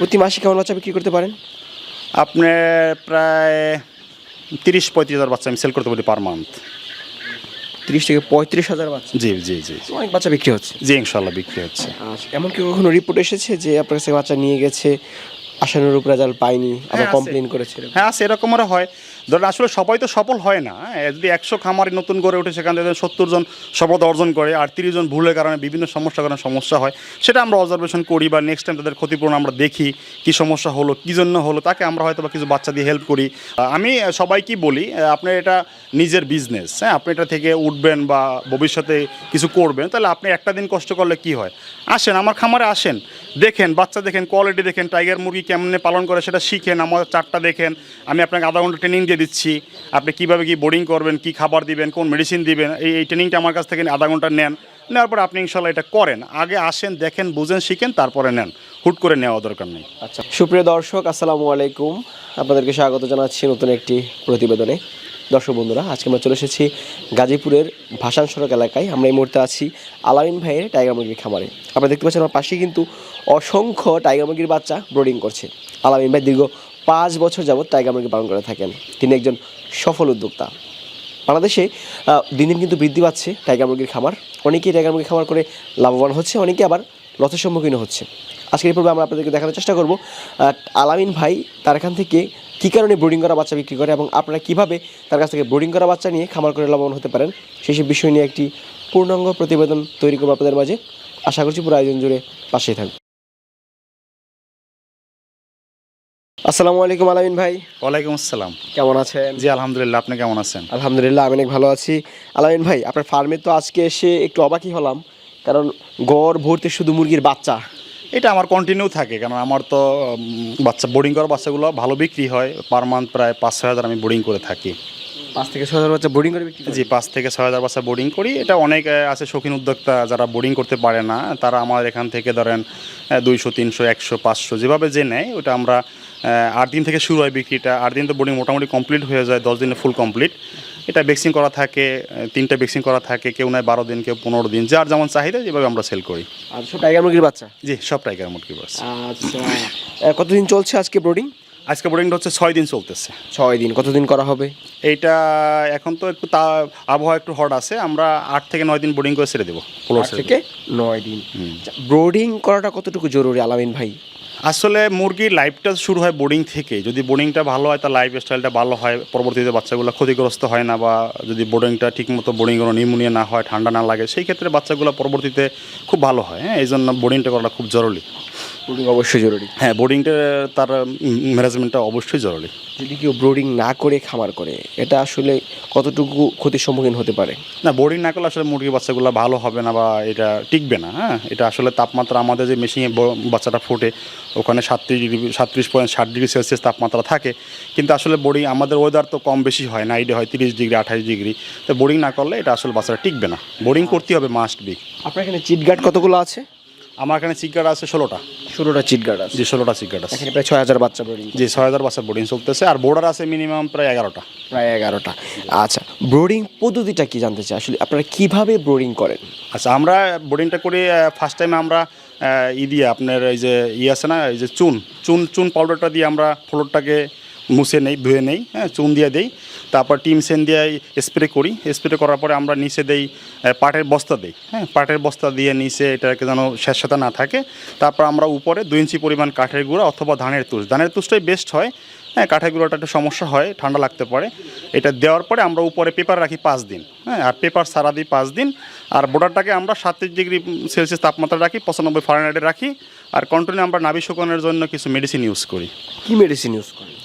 প্রতি মাসে কেমন বাচ্চা বিক্রি করতে পারেন? আপনার প্রায় তিরিশ পঁয়ত্রিশ হাজার বাচ্চা আমি সেল করতে পারি পার মান্থ তিরিশ থেকে পঁয়ত্রিশ হাজার বাচ্চা? জি জি জি। অনেক বাচ্চা বিক্রি হচ্ছে। জি ইনশাল্লাহ বিক্রি হচ্ছে। এমনকি এমন কি কখনো রিপোর্ট এসেছে যে আপনার কাছে বাচ্চা নিয়ে গেছে? আশানুরূপ রেজাল্ট পাইনি আবার হ্যাঁ, আছে। কমপ্লেন করেছে এরকম? হ্যাঁ সেরকমও হয়। ধরেন আসলে সবাই তো সফল হয় না হ্যাঁ, যদি একশো খামারি নতুন করে উঠে সেখান থেকে সত্তর জন সফলতা অর্জন করে আর তিরিশ জন ভুলের কারণে বিভিন্ন সমস্যার কারণে সমস্যা হয় সেটা আমরা অবজারভেশন করি বা নেক্সট টাইম তাদের ক্ষতিপূরণ আমরা দেখি কি সমস্যা হলো কী জন্য হলো তাকে আমরা হয়তো বা কিছু বাচ্চা দিয়ে হেল্প করি। আহ, আমি সবাইকে বলি আহ, আপনার এটা নিজের বিজনেস হ্যাঁ? আপনি এটা থেকে উঠবেন বা ভবিষ্যতে কিছু করবেন তাহলে আপনি একটা দিন কষ্ট করলে কি হয়? আসেন আমার খামারে আসেন দেখেন বাচ্চা দেখেন কোয়ালিটি দেখেন টাইগার মুরগি কেমনে পালন করে সেটা শিখেন আমার চারটা দেখেন। আমি আপনাকে আধা ঘণ্টা ট্রেনিং দিয়ে দিচ্ছি। আপনি কীভাবে কি বোর্ডিং করবেন, কি খাবার দিবেন, কোন মেডিসিন দিবেন, এই এই ট্রেনিংটা আমার কাছ থেকে আধা ঘণ্টা নেন। নেওয়ার পরে আপনি ইনশাল্লাহ এটা করেন। আগে আসেন, দেখেন, বুঝেন, শিখেন, তারপরে নেন। হুট করে নেওয়া দরকার নেই। আচ্ছা। সুপ্রিয় দর্শক, আসসালামু আলাইকুম। আপনাদেরকে স্বাগত জানাচ্ছি নতুন একটি প্রতিবেদনে। দর্শক বন্ধুরা, আজকে আমরা চলে এসেছি গাজীপুরের ভাসান সড়ক এলাকায়। আমরা এই মুহূর্তে আছি আলামিন ভাইয়ের টাইগার মুরগির খামারে। আপনারা দেখতে পাচ্ছেন আমার পাশে কিন্তু অসংখ্য টাইগার মুরগির বাচ্চা ব্রোডিং করছে। আলামিন ভাই দীর্ঘ পাঁচ বছর যাবৎ টাইগার মুরগি পালন করে থাকেন। তিনি একজন সফল উদ্যোক্তা। বাংলাদেশে দিন দিন কিন্তু বৃদ্ধি পাচ্ছে টাইগার মুরগির খামার। অনেকেই টাইগার মুরগির খামার করে লাভবান হচ্ছে অনেকে আবার লসের সম্মুখীন হচ্ছে। আজকের পর্বে আমরা আপনাদেরকে দেখানোর চেষ্টা করব আলামিন ভাই তার এখান থেকে কী কারণে ব্রিডিং করা বাচ্চা বিক্রি করে এবং আপনারা কীভাবে তার কাছ থেকে ব্রিডিং করা বাচ্চা নিয়ে খামার করে লাভবান হতে পারেন? সেই সব বিষয় নিয়ে একটি পূর্ণাঙ্গ প্রতিবেদন তৈরি করব আপনাদের মাঝে। আশা করছি পুরো আয়োজন জুড়ে পাশেই থাকবে। আসসালামু আলাইকুম আলামিন ভাই। ওয়ালাইকুম আসসালাম। কেমন আছেন? জি আলহামদুলিল্লাহ। আপনি কেমন আছেন? আলহামদুলিল্লাহ আমি অনেক ভালো আছি। আলামিন ভাই আপনার ফার্মে তো আজকে এসে একটু অবাকই হলাম। কারণ গড় ভর্তি শুধু মুরগির বাচ্চা। এটা আমার কন্টিনিউ থাকে কারণ আমার তো বাচ্চা বোর্ডিং করা বাচ্চাগুলো ভালো বিক্রি হয়। পার মান্থ প্রায় পাঁচ ছয় হাজার আমি বোর্ডিং করে থাকি। পাঁচ থেকে ছয় হাজার বাচ্চা বোর্ডিং করে বিক্রি জি পাঁচ থেকে ছয় হাজার বাচ্চা বোর্ডিং করি। এটা অনেক আছে শৌখিন উদ্যোক্তা যারা বোর্ডিং করতে পারে না। তারা আমার এখান থেকে ধরেন দুইশো তিনশো একশো পাঁচশো যেভাবে যে নেয় ওটা আমরা আট দিন থেকে শুরু হয় বিক্রিটা। আট দিন তো বোর্ডিং মোটামুটি কমপ্লিট হয়ে যায় দশ দিনে ফুল কমপ্লিট এটা ভ্যাকসিন করা থাকে তিনটা ভ্যাকসিন করা থাকে কেউ নেয় বারো দিন কেউ পনেরো দিন। যার যেমন চাহিদা যেভাবে আমরা সেল করি। আর সব টাইগার মুরগির বাচ্চা? জি সব টাইগার মুরগি বাচ্চা। আচ্ছা। কতদিন চলছে আজকে ব্রোডিং আজকে বোর্ডিংটা হচ্ছে ছয় দিন চলতেছে। ছয় দিন কতদিন করা হবে? এইটা এখন তো একটু তা আবহাওয়া একটু হট আছে আমরা আট থেকে নয় দিন বোর্ডিং করে ছেড়ে দেবো আট থেকে নয় দিন। ব্রোডিং করাটা কতটুকু জরুরি আলামিন ভাই? আসলে মুরগির লাইফটা শুরু হয় বোর্ডিং থেকে। যদি বোর্ডিংটা ভালো হয় তার লাইফ স্টাইলটা ভালো হয়। পরবর্তীতে বাচ্চাগুলো ক্ষতিগ্রস্ত হয় না বা যদি বোর্ডিংটা ঠিকমতো বোর্ডিং কোনো নিউমোনিয়া না হয় ঠান্ডা না লাগে সেই ক্ষেত্রে বাচ্চাগুলো পরবর্তীতে খুব ভালো হয় হ্যাঁ? এই জন্য বোর্ডিংটা করাটা খুব জরুরি। ব্রোডিং অবশ্যই জরুরি। হ্যাঁ বোর্ডিংটা তার ম্যানেজমেন্টটা অবশ্যই জরুরি। যদি কেউ ব্রোডিং না করে খামার করে এটা আসলে কতটুকু ক্ষতির সম্মুখীন হতে পারে? না বোর্ডিং না করলে আসলে মুরগির বাচ্চাগুলো ভালো হবে না বা এটা টিকবে না হ্যাঁ? এটা আসলে তাপমাত্রা আমাদের যে মেশিনে বাচ্চাটা ফোটে ওখানে সাতত্রিশ ডিগ্রি সাতত্রিশ পয়েন্ট ষাট ডিগ্রি সেলসিয়াস তাপমাত্রা থাকে। কিন্তু আসলে বোর্ডিং আমাদের ওয়েদার তো কম বেশি হয় নাইটে হয় তিরিশ ডিগ্রি আঠাশ ডিগ্রি। তো বোর্ডিং না করলে এটা আসলে বাচ্চাটা টিকবে না। বোর্ডিং করতে হবে মাস্ট বি আপনার এখানে চিটগার্ড কতগুলো আছে? আমার এখানে চিকার আছে ষোলোটা। ষোলোটা চিটগার্ড আছে। যে ষোলোটা চিকার আছে। এখানে প্রায় ছয় হাজার বাচ্চা ব্রোডিং যে ছয় হাজার বাচ্চা বোর্ডিং চলতেছে আর বোর্ডার আছে মিনিমাম প্রায় এগারোটা। প্রায় এগারোটা। আচ্ছা ব্রোডিং পদ্ধতিটা কি জানতে চাই? আসলে আপনারা কীভাবে ব্রোডিং করেন? আচ্ছা আমরা বোর্ডিংটা করি ফার্স্ট টাইমে আমরা ই দিয়ে আপনার এই যে ই আছে না এই যে চুন চুন চুন পাউডারটা দিয়ে আমরা ফ্লোরটাকে মুছে নেই, ধুয়ে নেই হ্যাঁ চুন দিয়ে দেই। তারপর টিম সেন দিয়ে স্প্রে করি। স্প্রে করার পরে আমরা নিচে দেই পাটের বস্তা দিই হ্যাঁ পাটের বস্তা দিয়ে নিচে এটাকে যেন স্যাঁতস্যাঁতা না থাকে। তারপর আমরা উপরে দুই ইঞ্চি পরিমাণ কাঠের গুঁড়া অথবা ধানের তুষ। ধানের তুষটাই বেস্ট হয় হ্যাঁ কাঠের গুঁড়োটা একটু সমস্যা হয়, ঠান্ডা লাগতে পারে। এটা দেওয়ার পরে আমরা উপরে পেপার রাখি পাঁচ দিন হ্যাঁ আর পেপার সারা দিই পাঁচ দিন। আর বোর্ডারটাকে আমরা সাতত্রিশ ডিগ্রি সেলসিয়াস তাপমাত্রা রাখি, পঁচানব্বই ফারেনহাইটে রাখি। আর কন্টিনিউ আমরা নাভি শুকানোর জন্য কিছু মেডিসিন ইউজ করি। কি মেডিসিন ইউজ করেন?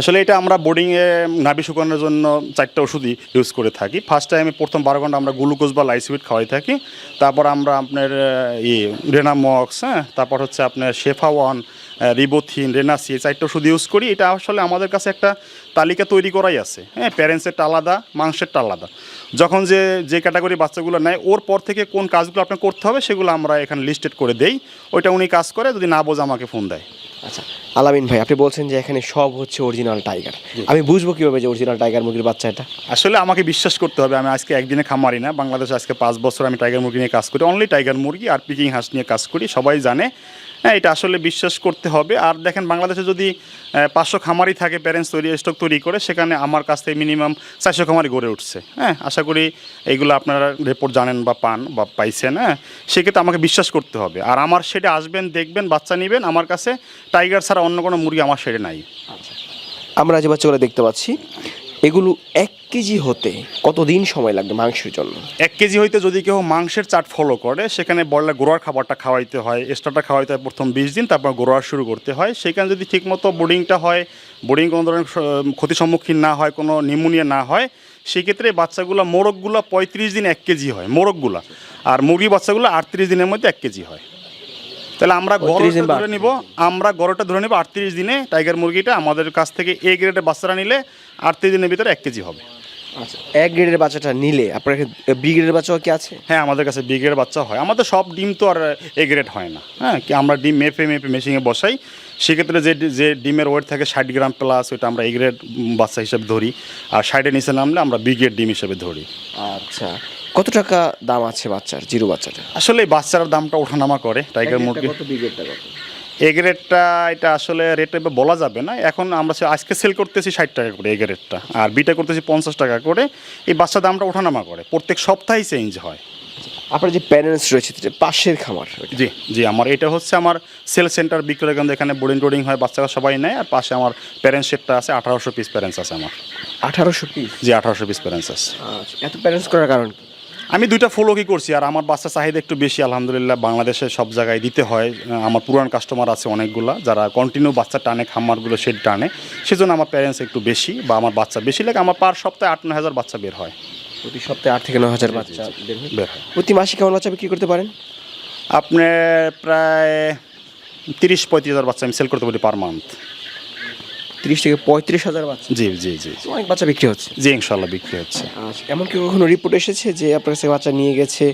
আসলে এটা আমরা বোর্ডিংয়ে নাভি শুকানোর জন্য চারটা ওষুধই ইউজ করে থাকি। ফার্স্ট টাইমে প্রথম বারো ঘণ্টা আমরা গ্লুকোজ বা লাইসিবিট খাওয়াই থাকি। তারপর আমরা আপনার ইয়ে রেনামক্স হ্যাঁ? তারপর হচ্ছে আপনার শেফা ওয়ান রিবোথিন রেনাসি এই চারটা ওষুধ ইউজ করি। এটা আসলে আমাদের কাছে একটা তালিকা তৈরি করাই আছে। হ্যাঁ প্যারেন্টসেরটা আলাদা, মাংসেরটা আলাদা। যখন যে যে ক্যাটাগরি বাচ্চাগুলো নেয়, ওর পর থেকে কোন কাজগুলো আপনার করতে হবে সেগুলো আমরা এখানে লিস্টেড করে দেই। ওইটা উনি কাজ করে, যদি না বোঝে আমাকে ফোন দেয়। আচ্ছা আলামিন ভাই আপনি বলছেন যে এখানে সব হচ্ছে অরিজিনাল টাইগার আমি বুঝব কীভাবে যে অরিজিনাল টাইগার মুরগির বাচ্চা এটা? আসলে আমাকে বিশ্বাস করতে হবে আমি আজকে একদিনে খামারি না বাংলাদেশে আজকে পাঁচ বছর আমি টাইগার মুরগি নিয়ে কাজ করি অনলি টাইগার মুরগি আর পিকিং হাঁস নিয়ে কাজ করি সবাই জানে হ্যাঁ এটা আসলে বিশ্বাস করতে হবে। আর দেখেন, বাংলাদেশে যদি পাঁচশো খামারি থাকে প্যারেন্টস তৈরি স্টক তৈরি করে, সেখানে আমার কাছ থেকে মিনিমাম চারশো খামারি গড়ে উঠছে। হ্যাঁ আশা করি এইগুলো আপনারা রিপোর্ট জানেন বা পান বা পাইছেন হ্যাঁ। সেক্ষেত্রে আমাকে বিশ্বাস করতে হবে। আর আমার সেটা আসবেন, দেখবেন, বাচ্চা নেবেন, আমার কাছে টাইগার ছাড়া অন্য কোনো মুরগি আমার সেটা নাই। আমরা যে বাচ্চাগুলো দেখতে পাচ্ছি এগুলো এক কেজি হতে কতদিন সময় লাগবে মাংসের জন্য? এক কেজি হইতে যদি কেউ মাংসের চাট ফলো করে, সেখানে বললে গোড়ার খাবারটা খাওয়াইতে হয় এক্সট্রাটা খাওয়াইতে হয় প্রথম বিশ দিন, তারপর গোড়ার শুরু করতে হয়। সেখানে যদি ঠিকমতো বোর্ডিংটা হয় বোর্ডিং কোনো ধরনের ক্ষতির সম্মুখীন না হয়, কোনো নিউমোনিয়া না হয়, সেক্ষেত্রে বাচ্চাগুলো, মোরগগুলো পঁয়ত্রিশ দিন এক কেজি হয়, মোরগগুলো। আর মুরগি বাচ্চাগুলো আটত্রিশ দিনের মধ্যে এক কেজি হয়। তাহলে আমরা 35 দিন গড়টা ধরে নিব আমরা গড়টা ধরে নিব আটত্রিশ দিনে। টাইগার মুরগিটা আমাদের কাছ থেকে এ গ্রেডের বাচ্চারা নিলে আটত্রিশ দিনের ভিতরে এক কেজি হবে। আচ্ছা এক গ্রেডের বাচ্চাটা নিলে আপনার বি গ্রেডের বাচ্চাও কি আছে? হ্যাঁ আমাদের কাছে বি গ্রেড বাচ্চা হয়। আমাদের সব ডিম তো আর এ গ্রেড হয় না। হ্যাঁ কি আমরা ডিম মেপে মেপে মেশিনে বসাই। সেক্ষেত্রে যে যে ডিমের ওয়েট থাকে ষাট গ্রাম প্লাস ওইটা আমরা এ গ্রেড বাচ্চা হিসেবে ধরি। আর ষাটের নিচে নামলে আমরা বি গ্রেড ডিম হিসেবে ধরি। আচ্ছা। কত টাকা দাম আছে বাচ্চার জিরো বাচ্চাটা আসলে এই বাচ্চার দামটা ওঠানামা করে টাইগার মুরগি কত বি গ্রেডটা কত? এ গ্রেডটা এটা আসলে রেটে বলা যাবে না। এখন আমরা সে- আজকে সেল করতেছি ষাট টাকা করে এ গ্রেডটা আর বিটা করতেছি পঞ্চাশ টাকা করে। এই বাচ্চার দামটা ওঠানামা করে প্রত্যেক সপ্তাহেই চেঞ্জ হয়। আপনার যে প্যারেন্টস রয়েছে যে পাশের খামার জি জি আমার এটা হচ্ছে আমার সেল সেন্টার বিক্রয় কেন্দ্র এখানে বোর্ডিং টোডিং হয় বাচ্চারা সবাই নেয় আর পাশে আমার প্যারেন্টস সেটটা আছে আঠারোশো পিস প্যারেন্টস আছে আমার। আঠারোশো পিস জি আঠারোশো পিস প্যারেন্টস আছে। আচ্ছা এত প্যারেন্টস করার কারণ কি? আমি দুইটা ফলোকি করছি আর আমার বাচ্চা চাহিদা একটু বেশি আলহামদুলিল্লাহ বাংলাদেশে সব জায়গায় দিতে হয়। আমার পুরান কাস্টমার আছে অনেকগুলা যারা কন্টিনিউ বাচ্চা টানে খামারগুলো সেট টানে। সেজন্য আমার প্যারেন্টস একটু বেশি বা আমার বাচ্চা বেশি লাগে আমার পার সপ্তাহে আট নয় হাজার বাচ্চা বের হয়। প্রতি সপ্তাহে আট থেকে নয় হাজার বাচ্চা বের হয়। প্রতি মাসে কেমন বাচ্চা বিক্রি করতে পারেন? আপনি প্রায় তিরিশ পঁয়ত্রিশ হাজার বাচ্চা আমি সেল করতে পারি পার মান্থ তিরিশ থেকে পঁয়ত্রিশ হাজার বাচ্চা। জি জি জি। অনেক বাচ্চা বিক্রি হচ্ছে। জি ইনশাল্লাহ বিক্রি হচ্ছে। আচ্ছা এমন কি কখনো রিপোর্ট এসেছে যে আপনার কাছে বাচ্চা নিয়ে গেছে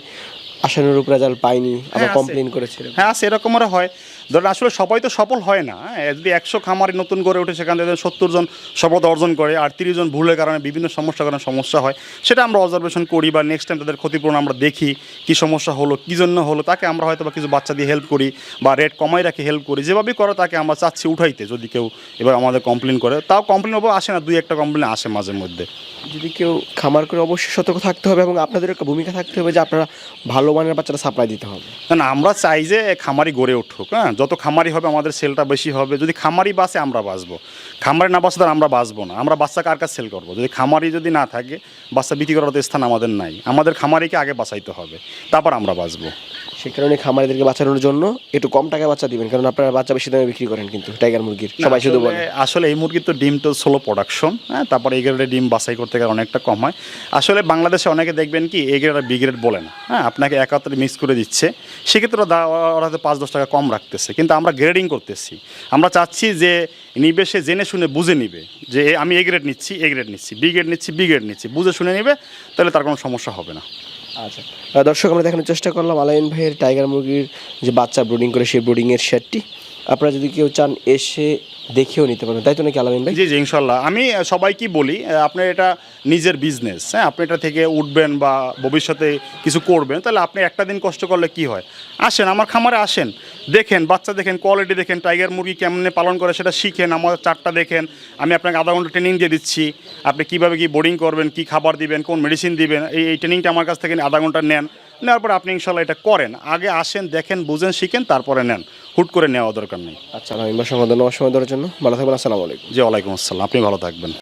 আশানুরূপ রেজাল্ট পাইনি আবার। কমপ্লেন করেছে হ্যাঁ সেরকমরা হয়। ধরেন আসলে সবাই তো সফল হয় না হ্যাঁ, যদি একশো খামারি নতুন করে উঠে সেখান থেকে সত্তর জন সফলতা অর্জন করে আর তিরিশ জন ভুলের কারণে বিভিন্ন সমস্যার কারণে সমস্যা হয় সেটা আমরা অবজারভেশন করি বা নেক্সট টাইম তাদের ক্ষতিপূরণ আমরা দেখি কি সমস্যা হলো কী জন্য হলো তাকে আমরা হয়তো বা কিছু বাচ্চা দিয়ে হেল্প করি বা রেট কমাই রাখি হেল্প করি যেভাবেই করো তাকে আমরা চাচ্ছি উঠাইতে যদি কেউ এবার আমাদের কমপ্লেন করে তাও কমপ্লেন ওপর আসে না দুই একটা কমপ্লেন আসে মাঝে মধ্যে। যদি কেউ খামার করে অবশ্যই সতর্ক থাকতে হবে এবং আপনাদের একটা ভূমিকা থাকতে হবে যে আপনারা ভালো মানের বাচ্চাটা সাপ্লাই দিতে হবে। না আমরা চাই যে খামারি গড়ে উঠুক হ্যাঁ? যত খামারি হবে আমাদের সেলটা বেশি হবে। যদি খামারি বাসে আমরা বাঁচবো। খামারি না বাসে তার আমরা বাঁচবো না। আমরা বাচ্চা কার কাছে সেল করব? যদি খামারি যদি না থাকে, বাচ্চা বিক্রি করার স্থান আমাদের নাই। আমাদের খামারিকে আগে বাঁচাইতে হবে। তারপর আমরা বাঁচবো। সে কারণে খামারিদেরকে বাঁচানোর জন্য একটু কম টাকায় বাচ্চা দিবেন কারণ আপনারা বাচ্চা বেশি দামে বিক্রি করেন কিন্তু টাইগার মুরগির। সবাই শুধু বলে। আসলে- এই মুরগির তো ডিম তো সোলো প্রোডাকশন হ্যাঁ তারপরে এই গ্রেডের ডিম বাছাই করতে গেলে অনেকটা কম হয়। আসলে বাংলাদেশে অনেকে দেখবেন কি এ গ্রেড আর বি গ্রেড বলে না হ্যাঁ আপনাকে একাত্তরে মিক্স করে দিচ্ছে। সেক্ষেত্রে ওরা হয়তো পাঁচ দশ টাকা কম রাখতেছে কিন্তু আমরা গ্রেডিং করতেছি। আমরা চাচ্ছি যে নিবে সে জেনে শুনে বুঝে নিবে যে আমি এ গ্রেড নিচ্ছি এ গ্রেড নিচ্ছি বি গ্রেড নিচ্ছি বি গ্রেড নিচ্ছি বুঝে শুনে নিবে তাহলে তার কোনো সমস্যা হবে না। আচ্ছা। দর্শক, আমরা দেখানোর চেষ্টা করলাম আলাইন ভাইয়ের টাইগার মুরগির যে বাচ্চা ব্রুডিং করে, সেই ব্রুডিংয়ের শেডটি। আপনারা যদি কেউ চান এসে দেখেও নিতে পারবেন। তাই তো নাকি আলামিন ভাই? জি জি ইনশাল্লাহ আমি আহ, সবাইকেই বলি আপনার এটা নিজের বিজনেস হ্যাঁ? আপনি এটা থেকে উঠবেন বা ভবিষ্যতে কিছু করবেন তাহলে আপনি একটা দিন কষ্ট করলে কি হয়? আসেন আমার খামারে আসেন দেখেন বাচ্চা দেখেন কোয়ালিটি দেখেন টাইগার মুরগি কেমনে পালন করে সেটা শিখেন আমার চারটা দেখেন আমি আপনাকে আধা ঘণ্টা ট্রেনিং দিয়ে দিচ্ছি আপনি কীভাবে কি বোর্ডিং করবেন কি খাবার দিবেন কোন মেডিসিন দিবেন এই ট্রেনিংটা আমার কাছ থেকে আধা ঘণ্টা নেন। নেওয়ার পরে আপনি ইনশাল্লাহ এটা করেন। আগে আসেন দেখেন বুঝেন শিখেন তারপরে নেন। হুট করে নেওয়া দরকার নেই। আচ্ছা আমি সঙ্গে ধন্যবাদ সময় দেওয়ার জন্য। ভালো থাকবেন আসসালামু আলাইকুম। জি ওয়ালাইকুম আসসালাম। আপনি ভালো থাকবেন।